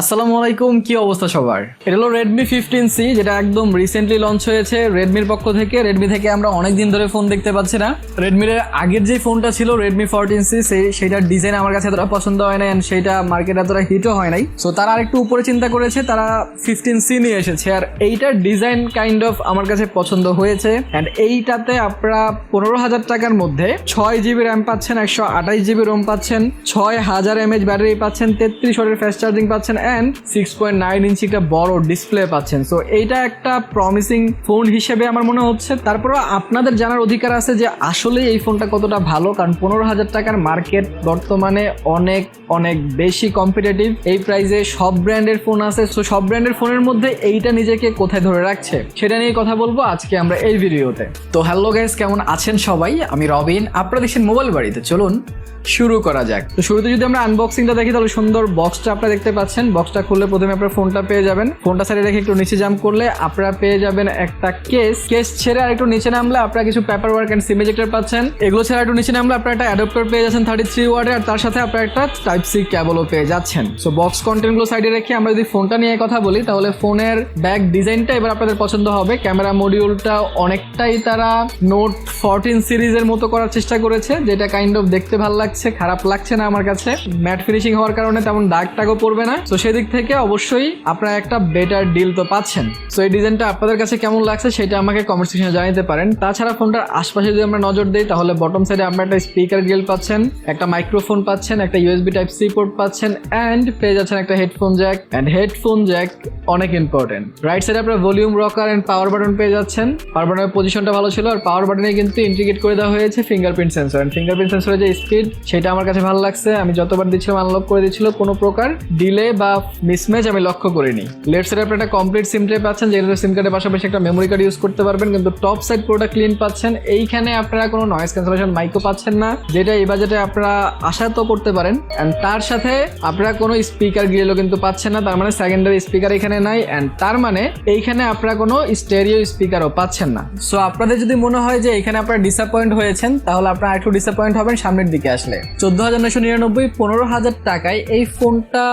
আসসালামু আলাইকুম, কি অবস্থা সবার? এটা হলো রেডমি ফিফটিন সি যেটা একদম রিসেন্টলি লঞ্চ হয়েছে রেডমির পক্ষ থেকে। রেডমি থেকে আমরা অনেক দিন ধরে ফোন দেখতে পাচ্ছি না। রেডমির আগের যে ফোনটা ছিল রেডমি ফোরটিন সি সেই সেটার ডিজাইন আমার কাছে এতটা পছন্দ হয় না অ্যান্ড সেইটা মার্কেটে এতটা হিটও হয় নাই। সো তারা আরেকটু উপরে চিন্তা করেছে, তারা ফিফটিন সি নিয়ে এসেছে। আর এইটার ডিজাইন কাইন্ড অফ আমার কাছে পছন্দ হয়েছে। অ্যান্ড এইটাতে আপনারা পনেরো হাজার টাকার মধ্যে ছয় জিবি র্যাম পাচ্ছেন, একশো আঠাশ জিবি রোম পাচ্ছেন, ছয় হাজার এমএচ ব্যাটারি পাচ্ছেন, তেত্রিশ ওয়াটের ফাস্ট চার্জিং পাচ্ছেন and six point nine inch একটা বড় ডিসপ্লে পাচ্ছেন। সো এইটা একটা প্রমিসিং ফোন হিসেবে আমার মনে হচ্ছে। তারপরেও আপনাদের জানার অধিকার আছে যে আসলে এই ফোনটা কতটা ভালো, কারণ পনেরো হাজার টাকার মার্কেট বর্তমানে অনেক অনেক বেশি কম্পিটিটিভ এই প্রাইসে সব ব্র্যান্ডের ফোন আছে। সো সব ব্র্যান্ডের ফোনের মধ্যে এইটা নিজেকে কোথায় ধরে রাখছে, সেটা নিয়ে কথা বলব আজকে আমরা এই ভিডিওতে তো হ্যালো গাইস কেমন আছেন সবাই? আমি রবিন আপনারা দেখছেন মোবাইল বাড়িতে। চলুন শুরু করা যাক। তো, শুরুতে যদি আমরা আনবক্সিংটা দেখি, তাহলে সুন্দর বক্সটা আপনারা দেখতে পাচ্ছেন। বক্সটা খুললে প্রথমে আপনার ফোনটা পেয়ে যাবেন। ফোনটা সাইডে রেখে একটু নিচে জাম্প করলে আপনারা পেয়ে যাবেন একটা কেস কেস ছেড়ে আর একটু নিচে নামলে আপনারা কিছু পেপার ওয়ার্ক অ্যান্ড সিমেজেক্টর পাচ্ছেন। এগুলো ছেড়ে একটু নিচে নামলে আপনারা একটা অ্যাডাপ্টার পেয়ে যাচ্ছেন থার্টি থ্রি ওয়ার্ডের আর তার সাথে আপনারা একটা টাইপ সি ক্যাবলও পেয়ে যাচ্ছেন। সো বক্স কন্টেন্টগুলো সাইডে রেখে আমরা যদি ফোনটা নিয়ে কথা বলি, তাহলে ফোনের ব্যাক ডিজাইনটা এবার আপনাদের পছন্দ হবে। ক্যামেরা মডিউলটা অনেকটাই তারা নোট ফোরটিন সিরিজের মতো করার চেষ্টা করেছে, যেটা কাইন্ড অফ দেখতে ভালো লাগছে, খারাপ লাগছে না আমার কাছে। ম্যাট ফিনিশিং হওয়ার কারণে তেমন দাগ টাগও পড়বে না। সেদিক থেকে অবশ্যই আপনারা একটা বেটার ডিল তো পাচ্ছেন। সো এই ডিজাইনটা আপনাদের কাছে কেমন লাগছে সেটা আমাকে কমেন্ট সেকশনে জানাতে পারেন। তাছাড়া ফোনটার আশপাশে যদি আমরা নজর দিই, তাহলে বটম সাইডে আমরা একটা স্পিকার গ্রিল পাচ্ছেন, একটা মাইক্রোফোন পাচ্ছেন, একটা ইউএসবি টাইপ সি পোর্ট পাচ্ছেন অ্যান্ড পেয়ে যাচ্ছেন একটা headphone jack and headphone jack অনেক ইম্পর্টেন্ট রাইট সাইডে আপনারা volume rocker and power button পেয়ে যাচ্ছেন। পাওয়ার বাটনের পজিশনটা ভালো ছিল, আর পাওয়ার বাটনে কিন্তু ইন্টিগ্রেট করে দেওয়া হয়েছে ফিঙ্গারপ্রিন্ট সেন্সর অ্যান্ড ফিঙ্গারপ্রিন্ট সেন্সরের যে স্পিড সেটা আমার কাছে ভালো লাগছে। আমি যতবার দিচ্ছিলাম আনলক করে দিচ্ছিল, কোনো প্রকার ডিলে বা মিসম্যাচ আমি লক্ষ্য করিনি। লেফট সাইডে আপনি একটা কমপ্লিট সিম ট্রে পাচ্ছেন যেটা সিম কার্ডের পাশাপাশি একটা মেমোরি কার্ড ইউজ করতে পারবেন, কিন্তু টপ সাইড পুরোটা ক্লিন পাচ্ছেন, এইখানে আপনারা কোনো নয়েজ ক্যান্সেলেশন মাইকও পাচ্ছেন না, যেটা এই বাজেটে আপনারা আশা তো করতে পারেন। অ্যান্ড তার সাথে আপনারা কোনো স্পিকার গ্রিলও কিন্তু পাচ্ছেন না, তার মানে সেকেন্ডারি স্পিকার এখানে নাই। অ্যান্ড তার মানে এইখানে আপনারা কোনো স্টেরিও স্পিকারও পাচ্ছেন না। সো আপনাদের যদি মনে হয় যে এখানে আপনারা ডিসঅ্যাপয়েন্ট হয়েছেন, তাহলে আপনারা একটু ডিসঅ্যাপয়েন্ট হবেন সামনের দিকে আসলে। চোদ্দ হাজার নশো নিরানব্বই, পনেরো হাজার টাকায় এই ফোনটা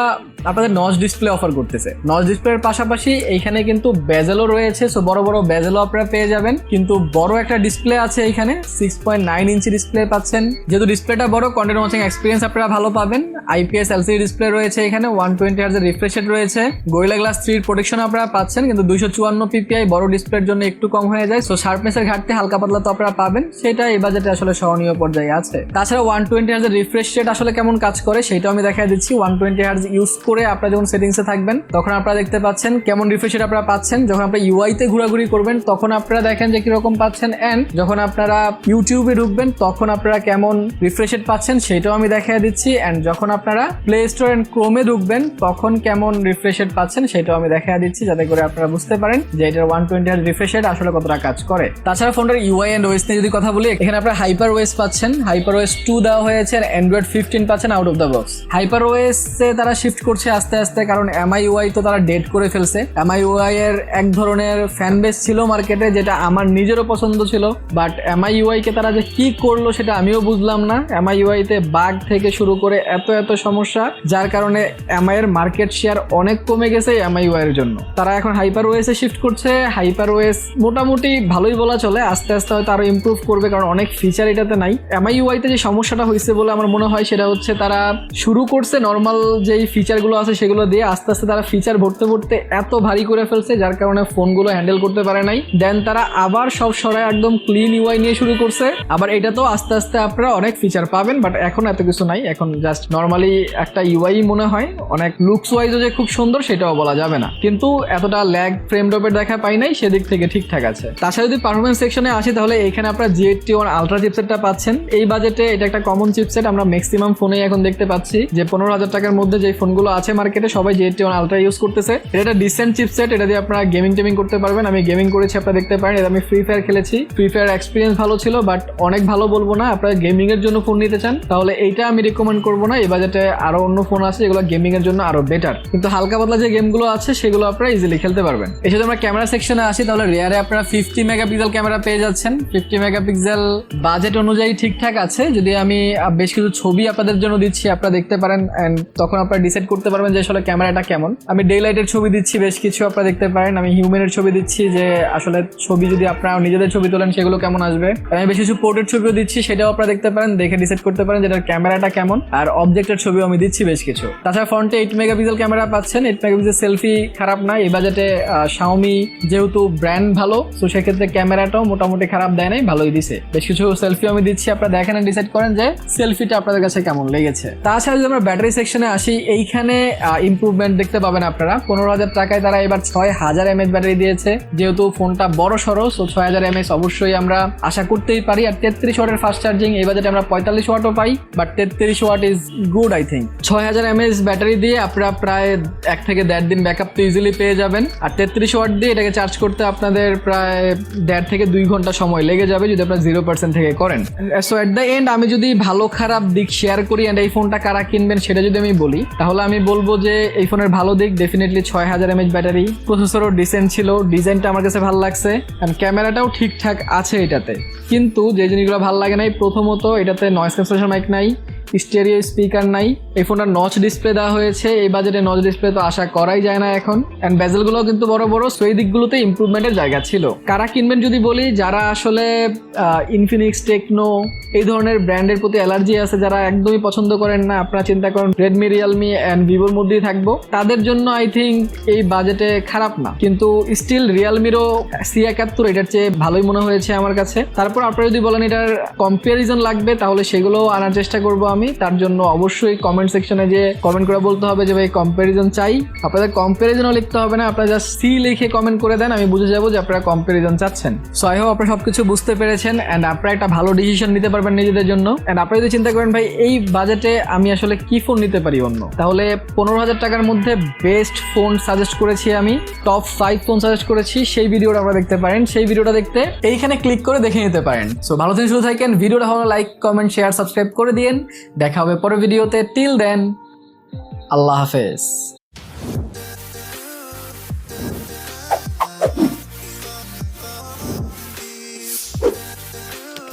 আপনাদের নচ ডিসপ্লে অফার করতেছে। নচ ডিসপ্লের পাশাপাশি এইখানে কিন্তু বেজেলও রয়েছে সো বড় বড় বেজেলও আপনারা পেয়ে যাবেন। কিন্তু বড় একটা ডিসপ্লে আছে এইখানে six point nine inch display পাচ্ছেন। যেহেতু ডিসপ্লেটা বড় কন্টেন্ট ওয়াচিং এক্সপিরিয়েন্স আপনারা ভালো পাবেন। আইপিএস এলসিডি ডিসপ্লে রয়েছে এখানে ওয়ান টোয়েন্টি হার্জের রিফ্রেশেড রয়েছে। গোরিলা গ্লাস থ্রির প্রোটেকশন আপনারা পাচ্ছেন, কিন্তু দুইশো চুয়ান্ন পিপিআই বড় ডিসপ্লের জন্য একটু কম হয়ে যায়। সো শার্পনেসের ঘাটতি হালকা পাতলা তো আপনারা পাবেন, সেটা এই বাজেটে আসলে সহনীয় পর্যায়ে আছে। তাছাড়া ওয়ান টোয়েন্টি হার্জের রিফ্রেশ রেট আসলে কেমন কাজ করে, সেটাও আমি দেখা দিচ্ছি। ওয়ান টোয়েন্টি হার্জ ইউজ করে আপনারা যখন সেটিংসে থাকবেন, তখন আপনারা দেখতে পাচ্ছেন কেমন রিফ্রেশ আপনারা পাচ্ছেন। যখন আপনারা ইউআইতে ঘোরাঘুরি করবেন, তখন আপনারা দেখেন যে কীরকম পাচ্ছেন। অ্যান্ড যখন আপনারা ইউটিউবে ঢুকবেন, তখন আপনারা কেমন রিফ্রেশ পাচ্ছেন সেটাও আমি দেখা দিচ্ছি। অ্যান্ড যখন আপনারা প্লে স্টোর অ্যান্ড ক্রোমে ঢুকবেন, তখন কেমন রিফ্রেশ পাচ্ছেন সেটাও আমি দেখা দিচ্ছি, যাতে করে আপনারা বুঝতে পারেন যে এটার ওয়ান টোয়েন্টি হার্জ রিফ্রেশ আসলে কতটা কাজ করে। তাছাড়া ফোনটার ইউআই অ্যান্ড ওয়েস নিয়ে যদি কথা বলি, এখানে আপনারা হাইপার ওয়েস পাচ্ছেন। হাইপার ওয়েস টু দেওয়া হয়েছে অ্যান্ড্রয়েড ফিফটিন পাচ্ছেন out of the box hyper OS তারা শিফট করছে আস্তে আস্তে, কারণ এমআই ইউআই তো তারা ডেট করে ফেলছে। এমআই ইউআই এর এক ধরনের ফ্যান বেস ছিল মার্কেটে যেটা আমার নিজেরও পছন্দ ছিল। বাট এমআই ইউআই কে তারা যে কি করল সেটা আমিও বুঝলাম না। এমআই ইউআই তে বাগ থেকে শুরু করে এত এত সমস্যা, যার কারণে এমআই এর মার্কেট শেয়ার অনেক কমে গেছে এমআই ইউআই এর জন্য। তারা এখন হাইপার ওয়েসে শিফট করছে। হাইপার ওয়েস মোটামুটি ভালোই বলা চলে, আস্তে আস্তে হয়তো আরও ইমপ্রুভ করবে, কারণ অনেক ফিচার এটাতে নাই। এমআই ইউআই তে যে সমস্যাটা হয়েছে বলে আমার মনে হয় সেটা হচ্ছে তারা শুরু করছে নর্মাল যেই ফিচারগুলো আছে সেগুলো দিয়ে আস্তে আস্তে তারা ফিচার ভরতে ভরতে এত ভারী করে ফেলছে, যার কারণে ফোনগুলো হ্যান্ডেল করতে পারে নাই। দেন তারা আবার সব সরাই একদম ক্লিন ইউআই নিয়ে শুরু করছে। আবার এটা তো আস্তে আস্তে আপনারা অনেক ফিচার পাবেন বাট এখন এত কিছু নাই। এখন জাস্ট নর্মালি একটা ইউআই মনে হয়, অনেক লুকস ওয়াইজও যে খুব সুন্দর সেটাও বলা যাবে না। কিন্তু এতটা ল্যাগ ফ্রেম ড্রপের দেখা পাই নাই, সেদিক থেকে ঠিকঠাক আছে। তাছাড়া যদি পারফরমেন্স সেকশনে আসি, তাহলে এখানে আপনারা জিএটি ওয়ান আলট্রা চিপসেটটা পাচ্ছেন। এই বাজেটে এটা একটা কমন চিপসেট আমরা ম্যাক্সিমাম ফোনেই এখন দেখতে পাচ্ছি যে পনেরো হাজার টাকার মধ্যে যে ফোনগুলো আছে মার্কেটে সবাই জিএটি ওয়ান আলট্রা ইউজ করতেছে। এটা একটা ডিসেন্ট চিপসেট এটা দিয়ে আপনারা গেমিং টেমিং করতে পারবেন। আমি গেমিং করেছি, আপনারা দেখতে পারেন। এটা আমি ফ্রি ফায়ার খেলেছি। ফ্রি ফায়ার এক্সপিরিয়েন্স ভালো ছিল বাট অনেক ভালো বলব না, আপনারা গেমিং এর জন্য ফোন নিতে চান, তাহলে এইটা আমি রিকমেন্ড করব না। এই বাজেটে আরও অন্য ফোন আছে যেগুলো গেমিং এর জন্য আরও বেটার কিন্তু হালকা পাতলা যে গেমগুলো আছে, সেগুলো আপনারা ইজিলি খেলতে পারবেন। এসে আমরা ক্যামেরা সেকশনে আসি, তাহলে রিয়ারে আপনারা ফিফটি মেগাপিক্সেল ক্যামেরা পেয়ে যাচ্ছেন। ফিফটি মেগাপিক্সেল বাজেট অনুযায়ী ঠিকঠাক আছে। যদি আমি বেশ কিছু ছবি আপনাদের জন্য দিচ্ছি, আপনারা দেখতে পারেন তখন আপনারা ডিসাইড করতে করতে পারবেন যে আসলে ক্যামেরাটা কেমন। আমি ডে লাইটের ছবি দিচ্ছি, বেশ কিছু আপনারা দেখতে পারেন। আমি হিউম্যানের ছবি দিচ্ছি যে আসলে ছবি যদি আপনারা নিজেদের ছবি তোলেন, সেগুলো কেমন আসবে। আমি বেশ কিছু পোর্টের ছবিও দিচ্ছি, সেটাও আপনারা দেখতে পারেন, দেখে ডিসাইড করতে পারেন যেটার ক্যামেরাটা কেমন। আর অবজেক্টের ছবিও আমি দিচ্ছি বেশ কিছু। তাছাড়া ফ্রন্টে এইট মেগাপিক্সেল ক্যামেরা পাচ্ছেন। এইট মেগাপিক্সেল সেলফি খারাপ না, এই বাজেটে শাওমি যেহেতু ব্র্যান্ড ভালো, তো সেক্ষেত্রে ক্যামেরাটাও মোটামুটি খারাপ দেয় নাই, ভালোই দিছে। বেশ কিছু সেলফি আমি দিচ্ছি, আপনারা দেখেন ডিসাইড করেন যে সেলফিটা আপনাদের কাছে কেমন লেগেছে। তাছাড়া যদি আমরা ব্যাটারি সেকশনে আসি, এইখানে ইমপ্রুভমেন্ট দেখতে পাবেন আপনারা। পনেরো হাজার টাকায় তারা এবার ছয় হাজার এমএচ ব্যাটারি দিয়েছে। যেহেতু ফোনটা বড় সড়ো সো ছয় হাজার এমএচ অবশ্যই আমরা আশা করতেই পারি। আর তেত্রিশ ওয়াটের ফাস্ট চার্জিং এই বাজেটে আমরা পঁয়তাল্লিশ ওয়াটও পাই বাট তেত্রিশ watt is good I think ছয় হাজার এমএচ ব্যাটারি দিয়ে আপনারা প্রায় এক থেকে দেড় দিন ব্যাকআপ তো ইজিলি পেয়ে যাবেন। আর তেত্রিশ ওয়াট দিয়ে এটাকে চার্জ করতে আপনাদের প্রায় দেড় থেকে দুই ঘণ্টা সময় লেগে যাবে, যদি আপনারা জিরো পার্সেন্ট থেকে করেন। সো এট দ্য এন্ড আমি যদি ভালো খারাপ দিক শেয়ার করি অ্যান্ড এই ফোনটা কারা কিনবেন সেটা যদি আমি বলি, তাহলে আমি বলব যে এই ফোনের ভালো দিক ডেফিনেটলি ছয় হাজার এমএচ ব্যাটারি প্রসেসরও ডিসেন্ট ছিল ডিজাইনটা আমার কাছে ভালো লাগছে অ্যান্ড ক্যামেরাটাও ঠিকঠাক আছে এটাতে। কিন্তু যে জিনিসগুলো ভালো লাগে নাই, প্রথমত এটাতে নয়েস ক্যান্সেলেশন মাইক নাই স্টেরিও স্পিকার নাই, এই ফোনটা নচ ডিসপ্লে দেওয়া হয়েছে, এই বাজেটে নচ ডিসপ্লে তো আশা করাই যায় না এখন। অ্যান্ড বেজেলগুলো কিন্তু বড় বড় সো এই দিকগুলোতে ইম্প্রুভমেন্টের জায়গা ছিল। কারা কিনবেন যদি বলি, যারা আসলে ইনফিনিক্স টেকনো এই ধরনের ব্র্যান্ডের প্রতি অ্যালার্জি আছে, যারা একদমই পছন্দ করেন না, আপনারা চিন্তা করেন রেডমি রিয়েলমি অ্যান্ড ভিভোর মধ্যেই থাকব। তাদের জন্য আই থিঙ্ক এই বাজেটে খারাপ না। কিন্তু স্টিল রিয়েলমিরও সি একাত্তর, এটার চেয়ে ভালোই মনে হয়েছে আমার কাছে। তারপর আপনারা যদি বলেন এটার কম্পারিজন লাগবে, তাহলে সেগুলোও আনার চেষ্টা করব আমি। তার জন্য অবশ্যই কমেন্ট সেকশনে যে কমেন্ট করে বলতে হবে যে, ভাই কম্পারিজন চাই। আপনাদের কম্পারিজনও লিখতে হবে না, আপনারা জাস্ট সি লিখে কমেন্ট করে দেন, আমি বুঝে যাব যে আপনারা কম্পারিজন চাচ্ছেন। সো আই হোপ আপনারা সবকিছু বুঝতে পেরেছেন অ্যান্ড আপনারা একটা ভালো ডিসিশন নিতে পারবেন নিজেদের জন্য। অ্যান্ড আপনারা যদি চিন্তা করেন, ভাই, এই বাজেটে আমি আসলে কি ফোন নিতে পারি অন্য? তাহলে পনেরো হাজার টাকার মধ্যে বেস্ট ফোন সাজেস্ট করেছি আমি টপ ফাইভ ফোন সাজেস্ট করেছি, সেই ভিডিওটা আপনারা দেখতে পারেন। সেই ভিডিওটা দেখতে এইখানে ক্লিক করে দেখে নিতে পারেন। সো ভালো দিন শুরু থাকেন, ভিডিওটা ভালো লাইক কমেন্ট শেয়ার সাবস্ক্রাইব করে দিন দেখা হবে পরের ভিডিওতে। টিল দেন আল্লাহ হাফেজ।